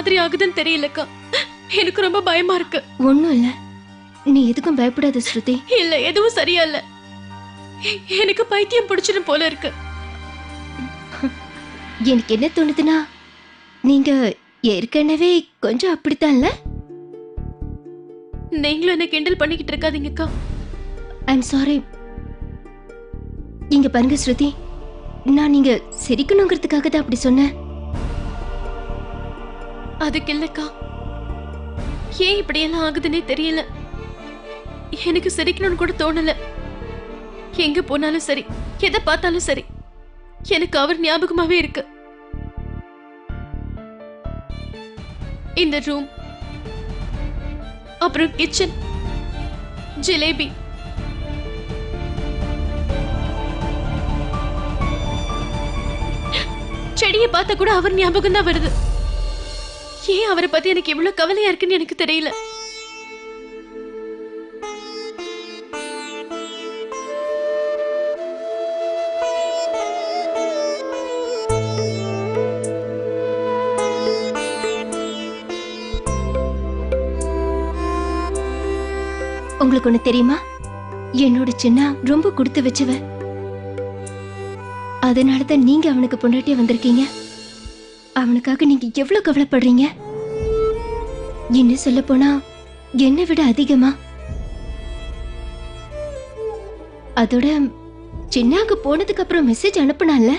மாதிரி ஆகுதுன்னு தெரியலக்கா. எனக்கு ரொம்ப பயமா இருக்கு. ஒண்ணும் இல்ல. நீ எதுக்கும் பயப்படாத ஸ்ருதி. இல்ல எதுவும் சரியா இல்ல எனக்கு பைத்தியம் பிடிச்சிடும் போல இருக்கு. எனக்கு என்ன தோணுதுன்னா நீங்க ஏற்கனவே கொஞ்சம் அப்படித்தான்ல? நீங்களும் என்ன கிண்டல் பண்ணிக்கிட்டு இருக்காதீங்கக்கா. ஐம் சாரி இங்க பாருங்க ஸ்ருதி. நான் நீங்க சிரிக்கணுங்கிறதுக்காக தான் அப்படி சொன்னேன். அதுக்கு இல்லக்கா. ஏன் இப்படி எல்லாம் ஆகுதுன்னே தெரியல. எனக்கு சிரிக்கணும்னு கூட தோணல. எங்க போனாலும் சரி எதை பார்த்தாலும் சரி எனக்கு அவர் ஞாபகமாவே இருக்கு. இந்த ரூம் அப்புறம் கிச்சன் ஜிலேபி. செடியை பார்த்தா கூட அவர் ஞாபகம் தான் வருது. ஏன் அவரை பத்தி எனக்கு இவ்வளவு கவலையா இருக்குன்னு எனக்கு தெரியல. உங்களுக்கு ஒண்ணு தெரியுமா? என்னோட சின்ன ரொம்ப கொடுத்து வச்சவ. அதனாலதான் நீங்க அவனுக்கு பொண்டாட்டியா வந்திருக்கீங்க. அவனுக்காக நீங்க எவ்வளவு கவலைப்படுறீங்க? இன்னும் சொல்ல போனா என்னை விட அதிகமா? அதோட சின்னாக்கு போனதுக்கு அப்புறம் மெசேஜ் அனுப்புனால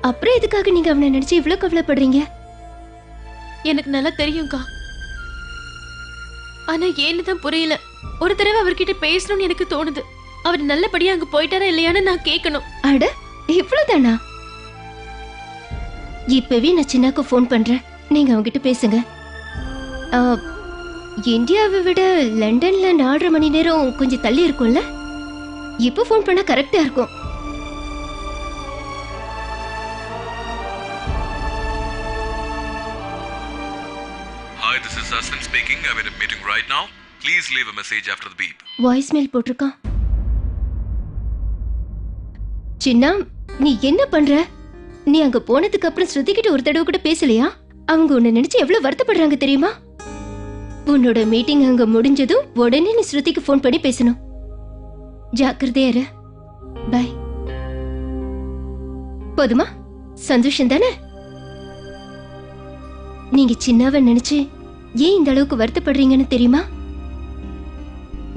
அப்புறம் எதுக்காக நீங்க அவனை நினைச்சு இவ்வளவு கவலைப்படுறீங்க? எனக்கு நல்லா தெரியும்க்கா. ஆனா ஏன்னு தான் புரியல. ஒரு தடவை அவர்கிட்ட பேசணும்னு எனக்கு தோணுது. அவர் நல்லபடியா அங்க போயிட்டாரா இல்லையான்னு நான் கேட்கணும் அட இவ்வளவுதானா? இப்பவே நான் சின்னாக்கு ஃபோன் பண்றேன். நீங்க அவங்கிட்ட பேசுங்க. இந்தியாவை விட லண்டன்ல நாலரை மணி நேரம் கொஞ்சம் தள்ளி இருக்கும்ல இப்போ ஃபோன் பண்ணா கரெக்டா இருக்கும் Hi, this is Aslan speaking. I'm in a meeting right now. Please leave a message after the beep. Voice mail போட்டிருக்கான் சின்னா நீ என்ன பண்ற நீ அங்க போனதுக்கு அப்புறம் ஸ்ருதி கிட்ட ஒரு தடவை கூட பேசலையா அவங்க உன்னை நினைச்சு எவ்வளவு வருத்தப்படுறாங்க தெரியுமா உன்னோட மீட்டிங் அங்க முடிஞ்சதும் உடனே நீ ஸ்ருதிக்கு ஃபோன் பண்ணி பேசணும். ஜாக்கிரதையா இரு. பை போதுமா? சந்தோஷம் தானே? நீங்க சின்னவ நினைச்சு ஏன் இந்த அளவுக்கு வருத்தப்படுறீங்கன்னு தெரியுமா?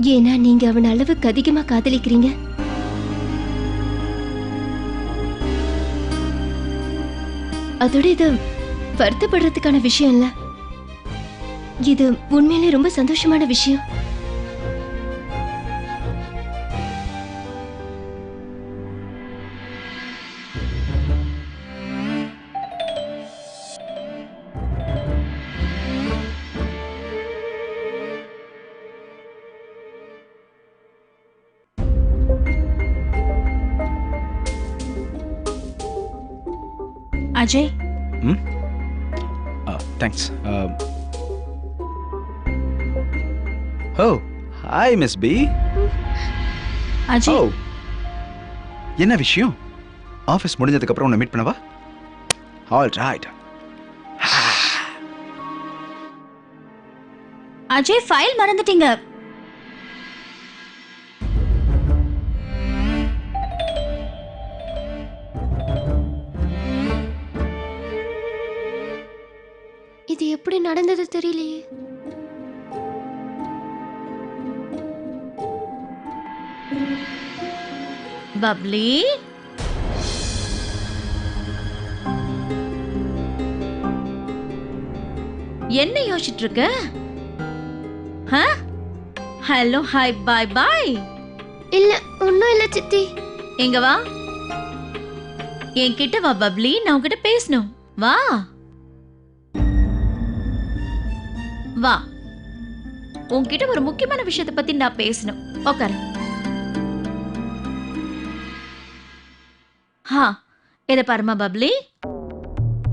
ஏன்னா நீங்க அவன் அளவுக்கு அதிகமா காதலிக்கிறீங்க. அதோட இது வருத்தப்படுறதுக்கான விஷயம் இல்லை. இது உண்மையிலே ரொம்ப சந்தோஷமான விஷயம். Ajay? Thanks oh hi miss B. Oh Ajay என்ன விஷயம்? ஆஃபீஸ் முடிஞ்சதுக்கு அப்புறம் உன்னை மீட் பண்ணவா? ஆல் ரைட் அஜய் ஃபைல் மறந்துட்டீங்க. பப்ளி? என்ன யோசிச்சுட்டு இருக்க ஹலோ ஹாய் பாய் பாய். இல்ல ஒன்றும் இல்ல சித்தி. எங்க வா? என்கிட்ட வா பப்ளி. நான் உன்கிட்ட பேசணும். வா. வா. உன்கிட்ட ஒரு முக்கியமான விஷயத்தை பத்தி நான் பேசணும். உட்காரு ஹா இதை பாருமா பப்ளி.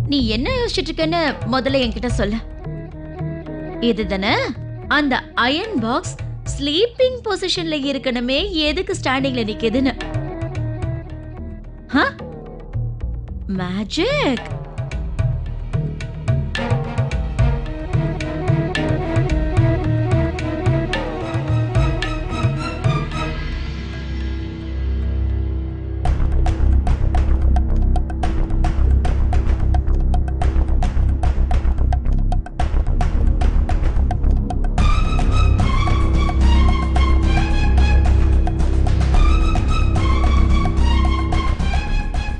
நீ என்ன யோசிச்சுட்டு இருக்கன்னு முதல்ல என்கிட்ட சொல்லு. இதுதானே அந்த அயன் பாக்ஸ் ஸ்லீப்பிங் பொசிஷன்ல இருக்கணுமே எதுக்கு ஸ்டாண்டிங்ல நிக்குதுன்னு. மேஜிக்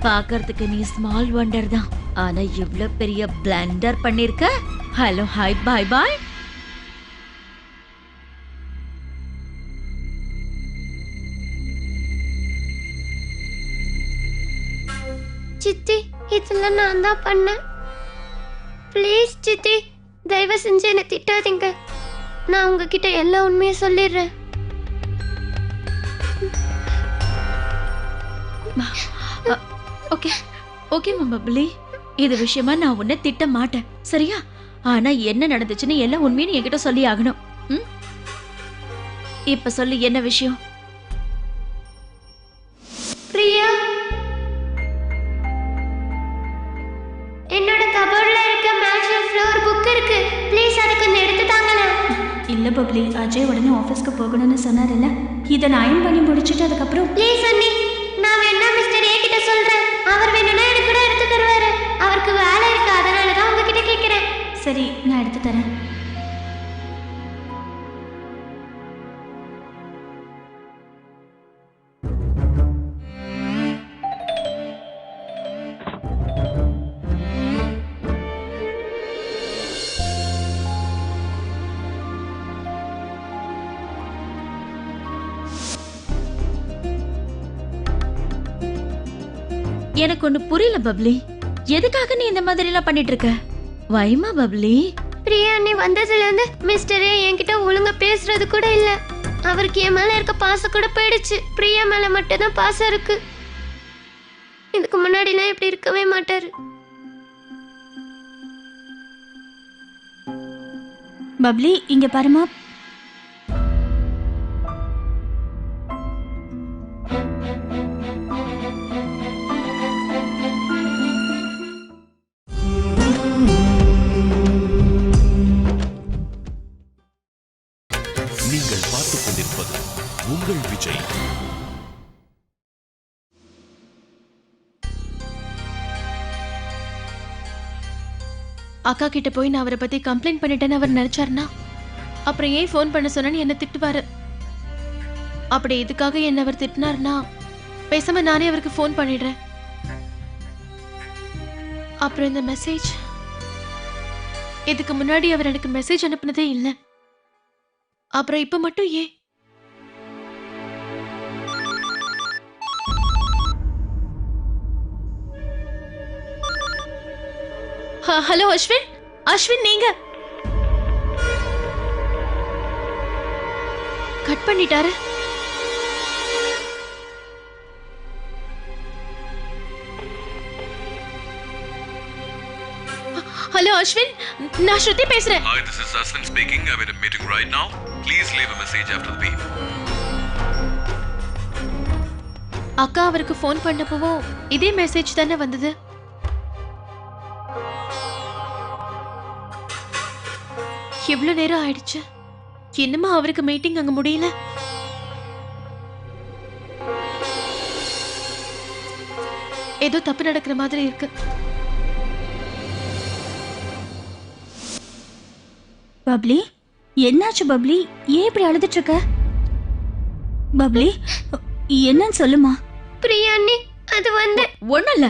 பார்க்கறதுக்கு நீ ஸ்மால் வண்டர் தான். ஆனா இவ்ளோ பெரிய பிளண்டர் பண்ணிருக்க? ஹலோ ஹாய் பாய் பாய் சித்தி இதெல்லாம் நான் தான் பண்ணேன். ப்ளீஸ் சித்தி தயவு செஞ்சு என்னை திட்டாதீங்க. நான் உங்ககிட்ட எல்லா உண்மையும் சொல்லிடுறேன். ஓகே. ஓகே பப்ளி இது விஷயமா நான் உன்னை திட்ட மாட்டேன். சரியா? ஆனா என்ன நடந்துச்சுன்னு எல்லாம் உண்மையை நீ என்கிட்ட சொல்லி ஆகணும். ம்? இப்ப சொல்லு என்ன விஷயம்? பிரியா? என்னோட கபோர்ட்ல இருக்க மேட்ச் ஃப்ளோர் புக் இருக்கு. ப்ளீஸ் அதை கொஞ்சம் எடுத்து தாங்களேன். இல்லை பப்ளி அஜய் உடனே ஆஃபீஸ்க்கு போகணும்னு சொன்னார்ல இதை நான் அயன் பண்ணி முடிச்சிட்டு அதுக்கப்புறம் ப்ளீஸ் அண்ணி. அவர் வேணும்னா எனக்கு கூட எடுத்து தருவாரு. அவருக்கு வேலை இருக்கு அதனால தான் உங்ககிட்ட கேட்கிறேன் சரி நான் எடுத்து தரேன். எனக்கு ஒண்ணு புரியல பப்ளி. எதுக்காக நீ இந்த மாதிரி எல்லாம் பண்ணிட்டு இருக்க வைமா பப்ளி. பிரியா அண்ணி வந்ததுல இருந்து மிஸ்டர் என்கிட்ட ஒழுங்கா பேசுறது கூட இல்ல. அவருக்கு என் மேல இருக்க பாசம் கூட போயிடுச்சு. பிரியா மேல மட்டும் தான் பாசம் இருக்கு. இதுக்கு முன்னாடிலாம் இப்படி இருக்கவே மாட்டாரு. பப்ளி இங்க பாருமா. அக்கா கிட்ட போய் நான் அவரை பத்தி கம்ப்ளைண்ட் பண்ணிட்டேன்னு அவர் நினைச்சாருன்னா அப்புறம் ஏன் ஃபோன் பண்ண சொன்னேன்னு என்ன திட்டுவாரு. அப்படி இதுக்காக என்ன அவர் திட்டினார்னா பேசாம நானே அவருக்கு ஃபோன் பண்ணிடுறேன். அப்புறம் இந்த மெசேஜ் இதுக்கு முன்னாடி அவர் எனக்கு மெசேஜ் அனுப்புனதே இல்லை. அப்புறம் இப்ப மட்டும் ஏன் ஹலோ அஸ்வின் அஸ்வின் நீங்க கட் பண்ணிட்டாரு ஹலோ அஸ்வின் நான் ஸ்ருதி பேசுறேன் Hi, this is Aswin speaking. I'm in a meeting right now. Please leave a message after the beep. அக்கா அவருக்கு ஃபோன் பண்ணப்பவும் இதே மெசேஜ் தானே வந்தது எவ்வளவு நேரம் ஆயிடுச்சு? இன்னுமா அவருக்கு மீட்டிங் அங்க முடியல? ஏதோ தப்பு நடக்கிற மாதிரி இருக்கு. பப்ளி என்னாச்சு பப்ளி? ஏன் இப்படி அழுதுட்டு இருக்க பப்ளி என்னன்னு சொல்லுமா? பிரியா அண்ணி அது வந்து ஒண்ணும் இல்ல.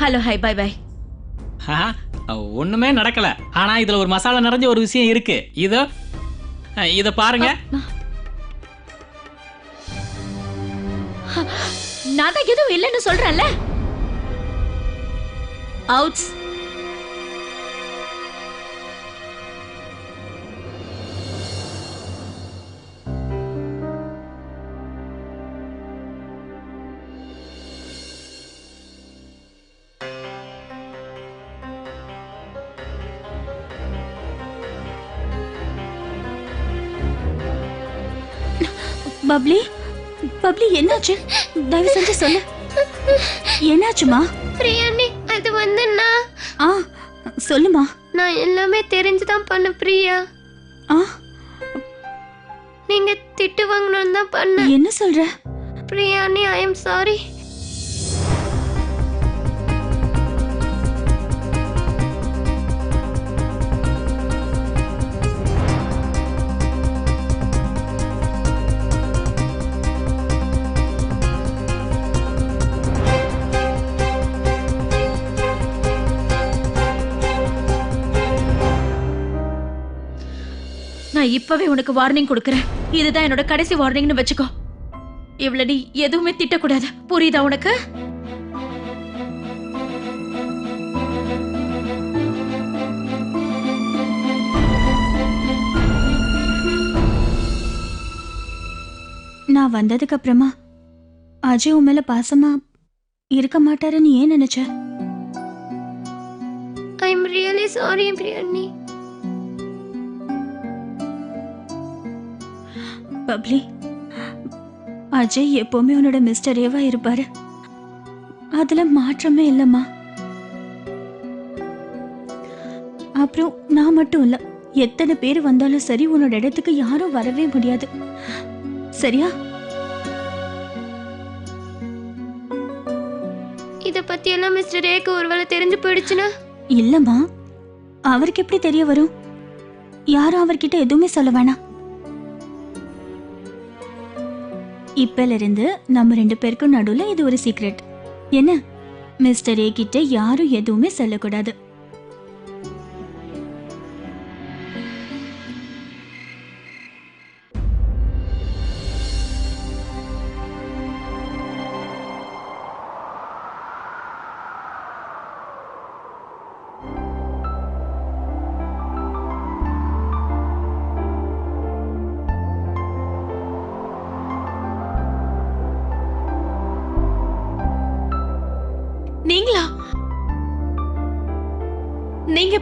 Hello hi bye bye. ஆஹா, ஒண்ணுமே நடக்கல. ஆனா இதுல ஒரு மசாலா நிறைஞ்ச ஒரு விஷயம் இருக்கு. இதோ இத பாருங்க. நான் தான் எதுவும் இல்லைன்னு சொல்றேன்ல. Outs bubbly? பப்ளி என்னாச்சு? தயவு செஞ்சு சொல்லு. என்னாச்சுமா? பிரியா அண்ணி அது வந்து நான் ஆ சொல்லுமா. நான் எல்லாமே தெரிஞ்சுதான் பண்ண பிரியா. ஆ? நீங்க திட்டு வாங்கணும்னு தான் பண்ணேன். என்ன சொல்ற? பிரியா அண்ணி ஐ எம் சாரி நான் இப்பவே உனக்கு வார்னிங் கொடுக்கறேன். இதுதான் என்னோட கடைசி வார்னிங்னு வச்சுக்கோ. இவ்வளவு நீ எதுவுமே திட்டக்கூடாது. புரியுதா உனக்கு? நான் வந்ததுக்கு அப்புறமா அஜய் உன் மேல பாசமா இருக்க மாட்டாருன்னு ஏன் நினைச்ச? I am really sorry Priya Bubbly Ajay எப்பவுமே உன்னோட மிஸ்டர் ஏவா இருப்பாரு. அதுல மாற்றமே இல்லம்மா. அப்புறம் நான் மட்டும் இல்ல எத்தனை பேர் வந்தாலும் சரி உன்னோட இடத்துக்கு யாரும் வரவே முடியாது. சரியா? இத பத்தி எல்லாம் மிஸ்டர் ஏக்கு ஒருவேளை தெரிஞ்சு போயிடுச்சுன்னா? இல்லம்மா அவருக்கு எப்படி தெரிய வரும்? யாரும் அவர்கிட்ட எதுவுமே சொல்ல வேணாம். இப்பலிருந்து நம்ம ரெண்டு பேருக்கும் நடுவில் இது ஒரு சீக்ரெட் என்ன? மிஸ்டர் ஏ கிட்ட யாரும் எதுவுமே சொல்லக்கூடாது.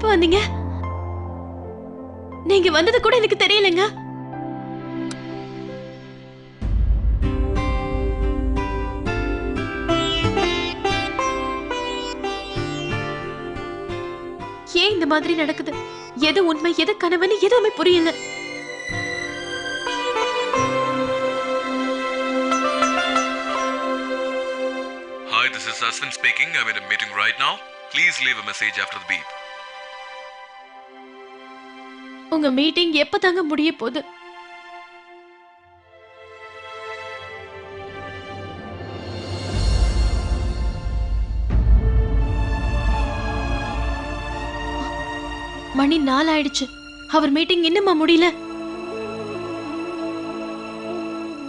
எப்ப வந்தீங்க நீங்க வந்தது கூட எனக்கு தெரியலங்க ஏன் இந்த மாதிரி நடக்குது எது உண்மை எது கனவுன்னு எதுவுமே புரியல Hi, this is Aswin speaking. I'm in a meeting right now. Please leave a message after the beep. உங்க மீட்டிங் எப்ப தாங்க முடிய போகுது? மணி நாள் ஆயிடுச்சு அவர் மீட்டிங் இன்னுமா முடியல?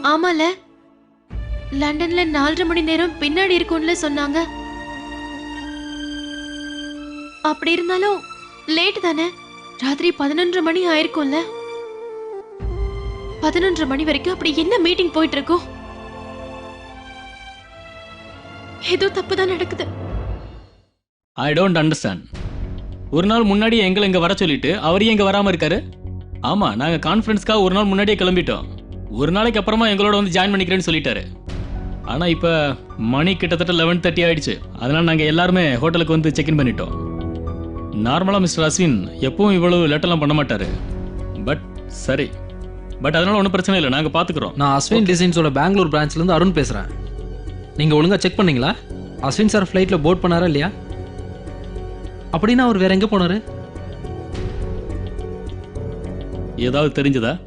ஆமால. லண்டன்ல நாலரை மணி நேரம் பின்னாடி இருக்கும்ல சொன்னாங்க. அப்படி இருந்தாலும் லேட் தானே? ராத்திரி பதினொன்று மணி ஆயிருக்கும்ல? பதினொன்று மணி வரைக்கும் அப்படி என்ன மீட்டிங் போயிட்டு இருக்கும் ஏதோ தப்பு தான் நடக்குது. ஐ டோன்ட் அண்டர்ஸ்டாண்ட் ஒரு நாள் முன்னாடி எங்களை இங்க வர சொல்லிட்டு அவர் இங்கே இங்க வராம இருக்காரு? ஆமா நாங்க கான்ஃபரன்ஸ்க்காக ஒரு நாள் முன்னாடியே கிளம்பிட்டோம். ஒரு நாளைக்கு அப்புறமா எங்களோட வந்து ஜாயின் பண்ணிக்கிறேன்னு சொல்லிட்டாரு. ஆனா இப்ப மணி கிட்டத்தட்ட லெவன் தேர்ட்டி ஆயிடுச்சு. அதனால நாங்க எல்லாருமே ஹோட்டலுக்கு வந்து செக்இன் பண்ணிட்டோம். நார்மலா மிஸ்டர் அஸ்வின் எப்பவும் இவ்வளவு லேட்டெல்லாம் பண்ண மாட்டாரு. பட் சரி. பட் அதனால ஒன்றும் பிரச்சனை இல்லை. நாங்க பாத்துக்கிறோம். நான் அஸ்வின் டிசைன்ஸோட பெங்களூர் பிரான்ச்லேருந்து அருண் பேசுகிறேன் நீங்கள் ஒழுங்கா செக் பண்ணீங்களா? அஸ்வின் சார் ஃப்ளைட்டில் போட் பண்ணாரா இல்லையா? அப்படின்னா அவர் வேற எங்கே போனார்? ஏதாவது தெரிஞ்சதா?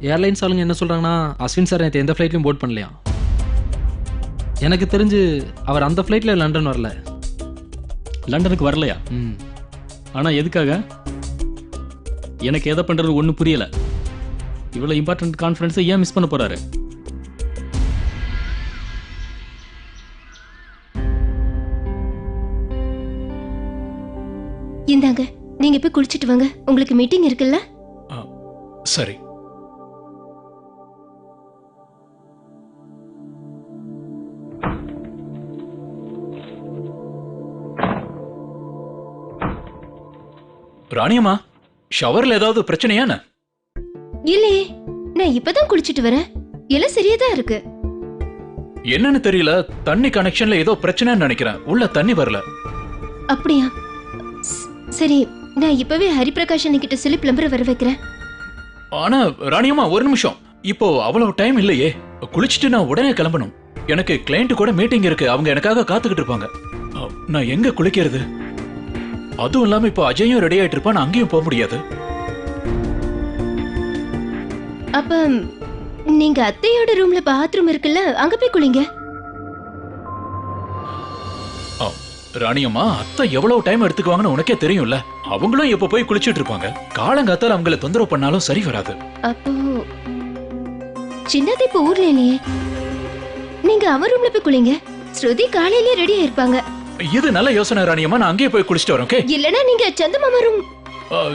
ஏர்லைன்ஸ் ஆளுங்க என்ன சொல்கிறாங்கன்னா அஸ்வின் சார் நேற்று எந்த ஃப்ளைட்லையும் போட் பண்ணலையா எனக்கு தெரிஞ்சு அவர் அந்த ஃப்ளைட்டில் லண்டன் வரல. லண்டனுக்கு வரலையா? ம். ஆனால் எதுக்காக? எனக்கு எதை பண்ணுறது ஒன்றும் புரியல. இவ்வளோ இம்பார்ட்டன்ட் கான்ஃபரன்ஸை ஏன் மிஸ் பண்ண போறாரு? இந்தாங்க நீங்க போய் குளிச்சிட்டு வாங்க. உங்களுக்கு மீட்டிங் இருக்குல்ல? சரி. ராணியம்மா ஷவர்ல ஏதாவது பிரச்சனையான இல்லையே நான் இப்பதான் குளிச்சிட்டு வரேன். எல்லாம் சரியா தான் இருக்கு. என்னன்னு தெரியல தண்ணி கனெக்ஷன்ல ஏதோ பிரச்சனைன்னு நினைக்கிறேன். உள்ள தண்ணி வரல. அப்படியா? சரி நான் இப்பவே ஹரிபிரகாஷ் கிட்ட சொல்லி பிளம்பரை வர வைக்கிறேன். ஆனா ராணியம்மா ஒரு நிமிஷம். இப்போ அவ்வளவு டைம் இல்லையே. குளிச்சுட்டு நான் உடனே கிளம்பணும். எனக்கு கிளைண்ட் கூட மீட்டிங் இருக்கு. அவங்க எனக்காக காத்துக்கிட்டு இருப்பாங்க. நான் எங்க குளிக்கிறது? அதுவும் இல்லாம இப்போ அஜயும் ரெடி ஆயிட்டு இருப்பான் அங்கேயும் போக முடியாது. அப்ப நீங்க அத்தையோட ரூம்ல பாத்ரூம் இருக்குல்ல அங்க போய் குளிங்க. ராணியம்மா அத்தை எவ்வளவு டைம் எடுத்துக்குவாங்கன்னு உனக்கே தெரியும்ல. அவங்களும் எப்ப போய் குளிச்சிட்டு இருப்பாங்க. காலங்காத்தால அவங்கள தொந்தரவு பண்ணாலும் சரி வராது. அப்போ சின்னது இப்ப ஊர்ல இல்லையே. நீங்க அவன் ரூம்ல போய் குளிங்க. ஸ்ருதி காலையிலேயே ரெடி ஆயிருப்பாங்க. இது நல்ல யோசனை ராணியம்மா நான் அங்கேயே போய் குளிச்சிட்டு வரேன் ஓகே இல்லனா நீங்க சந்த மாமா ரூம்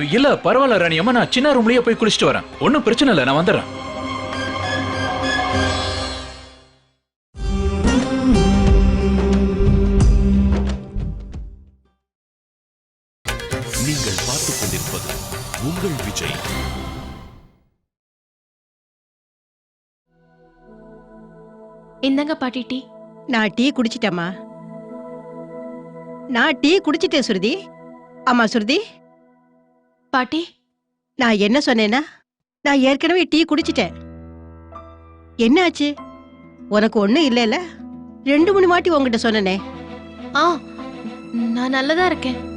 இல்ல பரவாயில்ல ராணியம்மா நான் சின்ன ரூம்லயே போய் குளிச்சிட்டு வரேன். ஒன்னும் பிரச்சனை இல்லை நான் வந்துடுறேன். நீங்கள் பார்த்துக் கொண்டிருப்பது உங்கள் விஜய். இந்தாங்க பாட்டி டீ. நான் டீ குடிச்சிட்டேம்மா. நான் டீ குடிச்சிட்டேன் சுருதி. ஆமா சுருதி. பாட்டி. நான் என்ன சொன்னேன்னா நான் ஏற்கனவே டீ குடிச்சிட்டேன். என்ன ஆச்சு உனக்கு ஒண்ணும் இல்லைல்ல? ரெண்டு மூணு வாட்டி உன்கிட்ட சொன்னனே. ஆ நான் நல்லதா இருக்கேன்.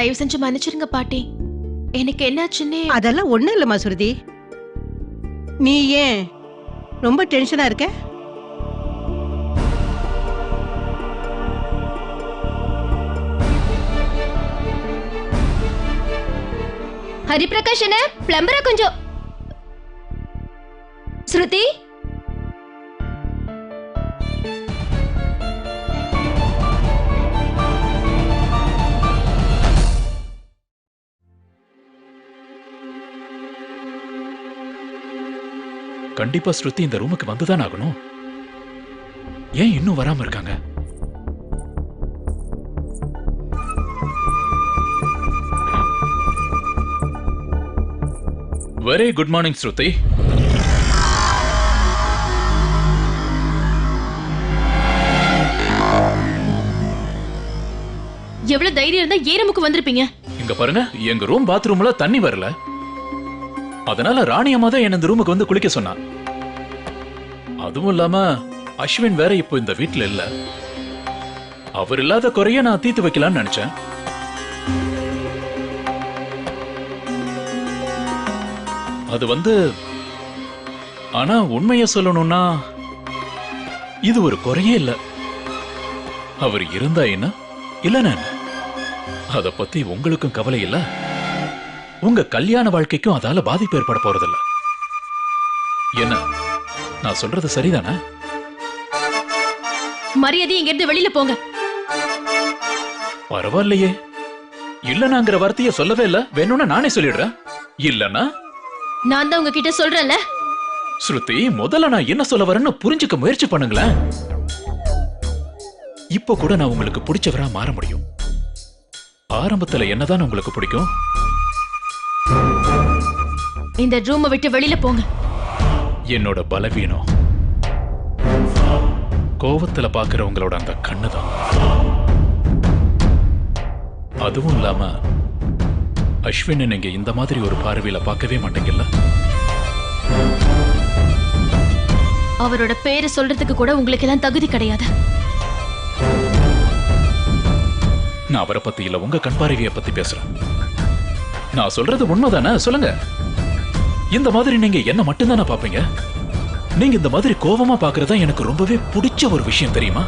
தயவு செஞ்சு மன்னிச்சிருங்க பாட்டி. எனக்கு என்னாச்சுன்னே. அதெல்லாம் ஒண்ணும் இல்லைம்மா சுருதி. நீ ஏன் ரொம்ப டென்ஷனா இருக்க? ஹரிபிரகாஷ் என்ன? பிளம்பரா கொஞ்சம். ஸ்ருதி கண்டிப்பா ஸ்ருதி இந்த ரூமுக்கு வந்துதான் ஆகணும். ஏன் இன்னும் வராம இருக்காங்க? Very good morning Shruti. எவ்வளவு தைரியம் இருந்தா ஏ ரூமுக்கு வந்திருப்பீங்க? இங்க பாருங்க எங்க ரூம் பாத்ரூம்ல தண்ணி வரல. அதனால ராணி அம்மா தான் என்ன இந்த ரூமுக்கு வந்து குளிக்க சொன்னா. அதுவும் இல்லாம அஸ்வின் வேற இப்போ இந்த வீட்டுல இல்ல. அவர் இல்லாத குறைய நான் தீர்த்து வைக்கலாம்னு நினைச்சேன். அது வந்து ஆனா உண்மைய சொல்லணும்னா இது ஒரு குறையே இல்ல. அவர் இருந்தா என்ன? இல்ல என்ன? அத பத்தி உங்களுக்கும் கவலை இல்லை? உங்க கல்யாண வாழ்க்கைக்கும் அதால பாதிப்பு ஏற்பட போறதில்ல. என்ன? நான் சொல்றது சரிதானே? மரியாதை இங்க இருந்து வெளியில போங்க. பரவாயில்லையே. இல்லனாங்கிற வார்த்தைய சொல்லவே இல்ல. வேணும்னா நானே சொல்லிடுறேன். இல்லனா நான் தான் உங்ககிட்ட சொல்றேன்ல. ஸ்ருதி முதல்ல நான் என்ன சொல்ல வரேன்னு புரிஞ்சுக்க முயற்சி பண்ணுங்களேன். இப்போ கூட நான் உங்களுக்கு பிடிச்சவரா மாற முடியும். ஆரம்பத்துல என்னதான் உங்களுக்கு பிடிக்கும்? இந்த ரூமை விட்டு வெளியில போங்க. என்னோட பலவீனம். கோவத்துல பாக்குறவங்களோட அந்த கண்ணுதான். அதுவும் இல்லாம அஸ்வினை நீங்க இந்த மாதிரி ஒரு பார்வையில பார்க்கவே மாட்டீங்கல்ல? அவரோட பேரை சொல்றதுக்கு கூட உங்களுக்கு எல்லாம் தகுதி கிடையாது. நான் அவரை பத்தி இல்ல உங்க கண்பார்வையை பத்தி பேசுறேன். நான் சொல்றது உண்மைதானே? சொல்லுங்க. இந்த மாதிரி நீங்க என்ன மட்டும்தானே பாப்பீங்க நீங்க இந்த மாதிரி கோவமா பாக்குறதா எனக்கு ரொம்பவே பிடிச்ச ஒரு விஷயம் தெரியுமா?